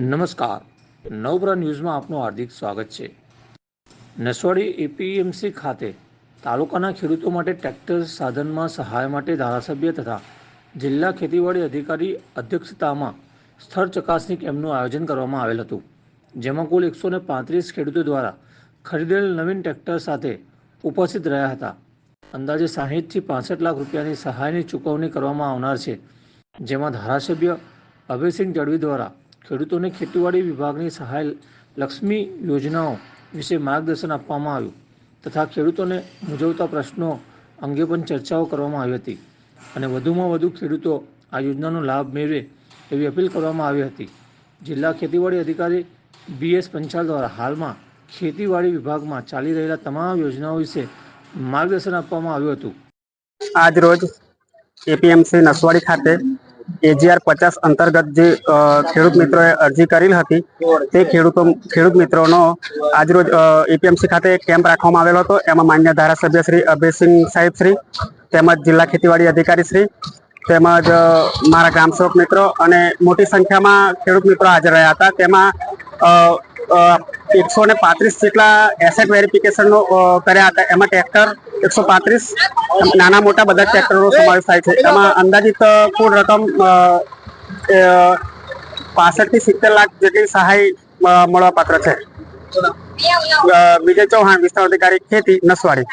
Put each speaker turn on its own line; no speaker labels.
નમસ્કાર. નવપ્રા ન્યૂઝમાં આપનું હાર્દિક સ્વાગત છે. નસવાડી એપીએમસી ખાતે તાલુકાના ખેડૂતો માટે ટ્રેક્ટર સાધનમાં સહાય માટે ધારાસભ્ય તથા જિલ્લા ખેતીવાડી અધિકારી અધ્યક્ષતામાં સ્થળ ચકાસણી કેમ્પનું આયોજન કરવામાં આવેલ હતું. જેમાં કુલ એકસો ને પાંત્રીસ ખેડૂતો દ્વારા ખરીદેલ નવીન ટ્રેક્ટર સાથે ઉપસ્થિત રહ્યા હતા. અંદાજે સાહીઠથી પાસઠ લાખ રૂપિયાની સહાયની ચૂકવણી કરવામાં આવનાર છે. જેમાં ધારાસભ્ય અભયસિંહ જડવી દ્વારા ખેડૂતોને ખેતીવાડી વિભાગની સહાય લક્ષ્મી યોજનાઓ વિશે માર્ગદર્શન આપવામાં આવ્યું તથા ખેડૂતોને મૂંઝવતા પ્રશ્નો અંગે પણ ચર્ચાઓ કરવામાં આવી હતી અને વધુમાં વધુ ખેડૂતો આ યોજનાનો લાભ મેળવે એવી અપીલ કરવામાં આવી હતી. જિલ્લા ખેતીવાડી અધિકારી બી એસ પંચાલ દ્વારા હાલમાં ખેતીવાડી વિભાગમાં ચાલી રહેલા તમામ યોજનાઓ વિશે માર્ગદર્શન આપવામાં આવ્યું હતું.
આજ રોજ એપીએમસી નસવાડી ખાતે એજીઆર પચાસ અંતર્ગત જે ખેડૂત મિત્રોએ અરજી કરેલ હતી, તે ખેડૂતો, ખેડૂત મિત્રોનો આજરોજ એપીએમસી ખાતે કેમ્પ રાખવામાં આવેલો હતો. એમાં માન્ય ધારાસભ્ય શ્રી અભયસિંહ સાહેબ શ્રી, તેમજ જિલ્લા ખેતીવાડી અધિકારી શ્રી, તેમજ મારા ગ્રામસેવક મિત્રો અને મોટી સંખ્યામાં ખેડૂત મિત્રો હાજર રહ્યા હતા. તેમાં એકસો ને પાંત્રીસ જેટલા એસેટ વેરિફિકેશનનો કર્યા હતા. એમાં ટ્રેક્ટર એકસો પાંત્રીસ. નાના મોટા બધા ટ્રેક્ટરનો સમાવેશ થાય છે. એમાં અંદાજિત કુલ રકમ પાસઠથી સિત્તેર લાખ જેટલી સહાય મળવાપાત્ર મળવા પાત્ર છે વિજય ચૌહાણ, વિસ્તાર અધિકારી ખેતી, નસવાડી.